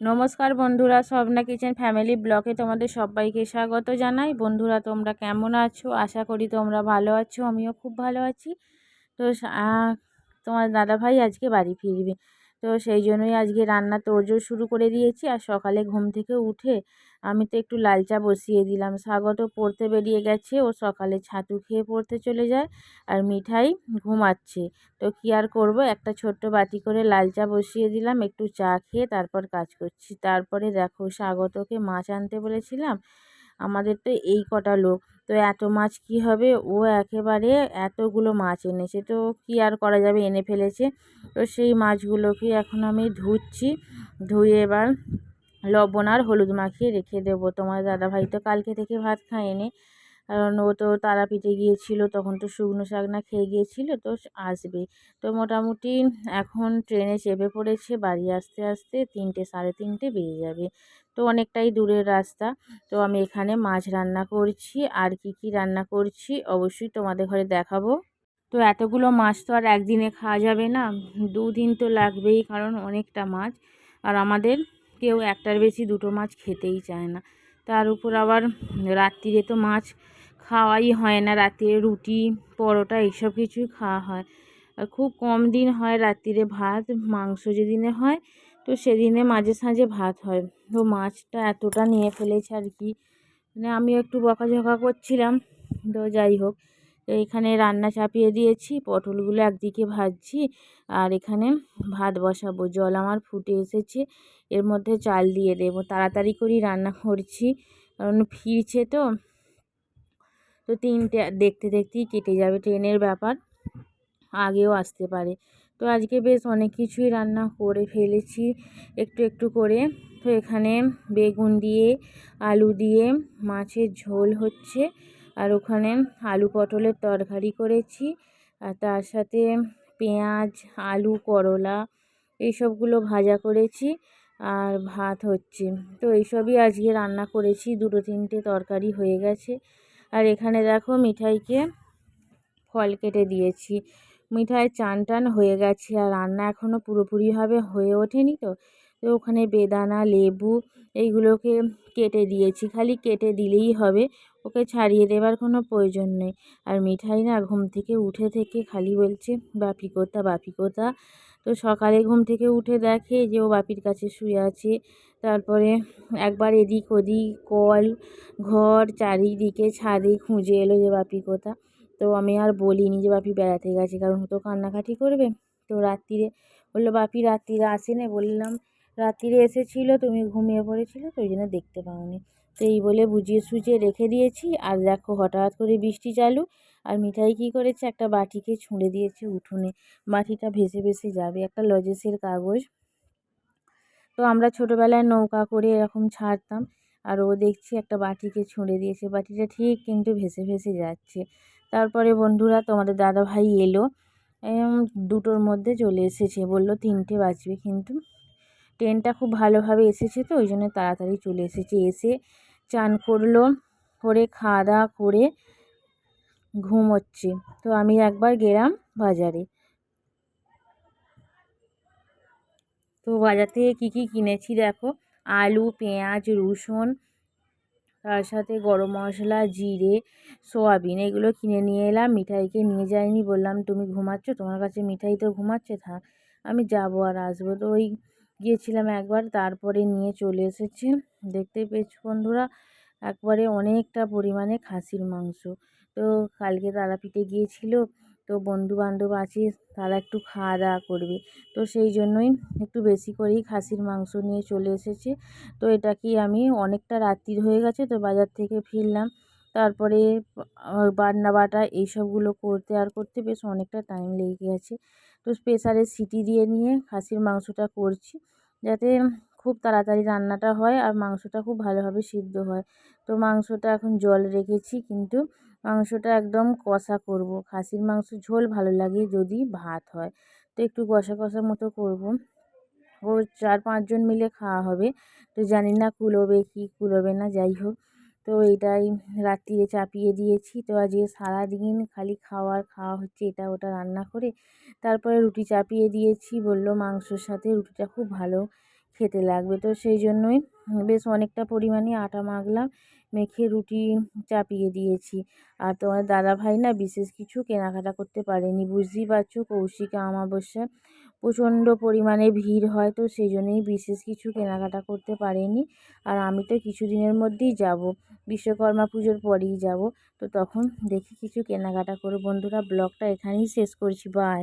নমস্কার বন্ধুরা, Swapna kitchen family ব্লকে তোমাদের সবাইকে স্বাগত জানাই। বন্ধুরা, তোমরা কেমন আছো? আশা করি তোমরা ভালো আছো, আমিও খুব ভালো আছি। তো তোমার দাদাভাই আজকে বাড়ি ফিরবে। তো সেই জন্যই আজকে রান্না তোড়জোড় শুরু করে দিয়েছি। আর সকালে ঘুম থেকে উঠে আমি তো একটু লাল চা বসিয়ে দিলাম। স্বাগত পড়তে বেরিয়ে গেছে, ও সকালে ছাতু খেয়ে পড়তে চলে যায় আর মিঠাই ঘুমাচ্ছে। তো কী আর করব? একটা ছোট্ট বাটি করে লাল চা বসিয়ে দিলাম, একটু চা খেয়ে তারপর কাজ করছি। তারপরে দেখো স্বাগতকে মাছ আনতে বলেছিলাম। আমাদের তো এই কটা লোক। তো এত মাছ কি হবে? ও একেবারে এতগুলো মাছ এনেছে। তো কি আর করা যাবে? এনে ফেলেছে। তো সেই মাছগুলোকে এখন আমি ধুচ্ছি। ধুয়ে এবার লবণ আর হলুদ মাখিয়ে রেখে দেবো। তোমার দাদাভাই তো কালকে থেকে ভাত খায়নি। কারণ ও তো তারাপীঠে গিয়েছিল, তখন তো শুকনো শাক না খেয়ে গিয়েছিল, তো আসবে। তো মোটামুটি এখন ট্রেনে চেপে পড়েছে, বাড়ি আসতে আসতে তিনটে, সাড়ে তিনটে বেজে যাবে। তো অনেকটাই দূরের রাস্তা। তো আমি এখানে মাছ রান্না করছি, আর কি কি রান্না করছি অবশ্যই তোমাদের ঘরে দেখাবো। তো এতগুলো মাছ তো আর একদিনে খাওয়া যাবে না, দুদিন তো লাগবেই, কারণ অনেকটা মাছ। আর আমাদের কেউ একটার বেশি দুটো মাছ খেতেই চায় না। তার উপর আবার রাত্রিরে তো মাছ খাওয়াই হয় না রাত্রিরে রুটি, পরোটা এইসব কিছুই খাওয়া হয়। আর খুব কম দিন হয় রাত্রিরে ভাত, মাংস যেদিনে হয় তো সেদিনে মাঝে সাঝে ভাত হয়। তো মাছটা এতটা নিয়ে ফেলেছে আর কি। মানে আমি একটু বকাঝকা করছিলাম, তো যাই হোক। এখানে রান্না চাপিয়ে দিয়েছি, পটলগুলো একদিকে ভাজছি আর এখানে ভাত বসাবো। জল আমার ফুটে এসেছে, এর মধ্যে চাল দিয়ে দেবো। তাড়াতাড়ি করেই রান্না করছি, কারণ ফিরছে তো। তো তিনটে দেখতে দেখতেই কেটে যাবে ট্রেনের ব্যাপার। আগেও আসতে পারে। তো আজকে বেশ অনেক কিছুই রান্না করে ফেলেছি। একটু একটু করে। তো এখানে বেগুন দিয়ে, আলু দিয়ে মাছের ঝোল হচ্ছে। আর ওখানে আলু পটলের তরকারি করেছি। আর তার সাথে পেঁয়াজ, আলু, করলা এইসবগুলো ভাজা করেছি। আর ভাত হচ্ছে। তো এইসবই আজকে রান্না করেছি। দুটো তিনটে তরকারি হয়ে গেছে। আর এখানে দেখো মিঠাইকে ফল কেটে দিয়েছি। মিঠাই চান টান হয়ে গেছে আর রান্না এখনও পুরোপুরিভাবে হয়ে ওঠেনি তো। তো ওখানে বেদানা, লেবু এইগুলোকে কেটে দিয়েছি। খালি কেটে দিলেই হবে। ওকে ছাড়িয়ে দেবার কোনো প্রয়োজন নেই। আর মিঠাই না ঘুম থেকে উঠে থেকে খালি বলছে, বাপি কোথা বাপি কোথা? তো সকালে ঘুম থেকে উঠে দেখে যে ও বাপির কাছে শুয়ে আছে। তারপরে একবার এদিক ওদিক কল, ঘর, চারিদিকে ছাদে খুঁজে এলো যে বাপি কোথা। তো আমি আর বলিনি যে বাপি বেড়াতে গেছে, কারণ তো কান্নাকাটি করবে। তো রাত্রিরে বলল, বাপি রাত্রিরে আসেনি? বললাম রাত্রিরে এসেছিল, তুমি ঘুমিয়ে পড়েছিলে, তো ওই জন্য দেখতে পাওনি। তো এই বলে বুঝিয়ে সুঝিয়ে রেখে দিয়েছি, আর দেখো হঠাৎ করে বৃষ্টি চালু, আর মিঠাই কী করেছে? একটা বাটিকে ছুঁড়ে দিয়েছে উঠোনে। বাটিটা ভেসে ভেসে যাবে, একটা লজেসের কাগজ। তো আমরা ছোটোবেলায় নৌকা করে এরকম ছাড়তাম, আর ও দেখছি একটা বাটিকে ছুঁড়ে দিয়েছে। বাটিটা ঠিক কিন্তু ভেসে ভেসে যাচ্ছে। তারপরে বন্ধুরা, তোমাদের দাদাভাই এলো দুটোর মধ্যে চলে এসেছে, বলল তিনটে বাজবে কিন্তু। ট্রেনটা খুব ভালোভাবে এসেছে তো, ওই জন্য তাড়াতাড়ি চলে এসেছে। এসে চান করল, করে খাওয়া দাওয়া করে ঘুমোচ্ছে। তো আমি একবার গেলাম বাজারে। তো বাজার থেকে কী কী কিনেছি দেখো? আলু, পেঁয়াজ, রসুন, তার সাথে গরম মশলা, জিরে, সোয়াবিন, এগুলো কিনে নিয়ে এলাম। মিঠাইকে নিয়ে যাইনি, বললাম, তুমি ঘুমাচ্ছ? তোমার কাছে মিঠাই তো ঘুমাচ্ছে, থাক, আমি যাব আর আসব। তো ওই গিয়েছিলাম একবার, তারপরে নিয়ে চলে এসেছে। দেখতে পেয়েছি বন্ধুরা, একবারে অনেকটা পরিমাণে খাসির মাংস। তো কালকে তারাপীঠে গিয়েছিল, তো বন্ধুবান্ধব আছে, তারা একটু খাওয়া দাওয়া করবে। তো সেই জন্যই একটু বেশি করেই খাসির মাংস নিয়ে চলে এসেছে। তো এটা কি আমি অনেকটা রাত্রির হয়ে গেছে, তো বাজার থেকে ফিরলাম। তারপরে বাটনা বাটা এইসবগুলো করতে আর করতে বেশ অনেকটা টাইম লেগে গেছে। তো প্রেসারে সিটি দিয়ে নিয়ে খাসির মাংসটা করছি, যাতে খুব তাড়াতাড়ি রান্নাটা হয় আর মাংসটা খুব ভালোভাবে সিদ্ধ হয়। তো মাংসটা এখন জল রেখেছি, কিন্তু মাংসটা একদম কষা করব। খাসির মাংস ঝোল ভালো লাগে যদি ভাত হয়। তো একটু কষা কষা মতো করব। ও চার পাঁচজন মিলে খাওয়া হবে। তো জানি না কুলোবে কি কুলোবে না, যাই হোক। তো এটাই রাত্রিরে চাপিয়ে দিয়েছি। তো আজকে সারাদিন খালি খাওয়ার, খাওয়া হচ্ছে এটা ওটা রান্না করে। তারপরে রুটি চাপিয়ে দিয়েছি, বলল মাংসর সাথে রুটিটা খুব ভালো খেতে লাগবে। তো সেই জন্যই বেশ অনেকটা পরিমাণে আটা মাখলাম। মেখে রুটি চাপিয়ে দিয়েছি। আর তোমার দাদা ভাই না বিশেষ কিছু কেনাকাটা করতে পারেনি। বুঝতেই পারছ, কৌশিকা অমাবস্যা প্রচণ্ড পরিমাণে ভিড় হয়, তো সেই জন্যই বিশেষ কিছু কেনাকাটা করতে পারেনি। আর আমি তো কিছু দিনের মধ্যেই যাব, বিশ্বকর্মা পুজোর পরেই যাব। তো তখন দেখি কিছু কেনাকাটা করে বন্ধুরা, ব্লগটা এখানেই শেষ করছি। বাই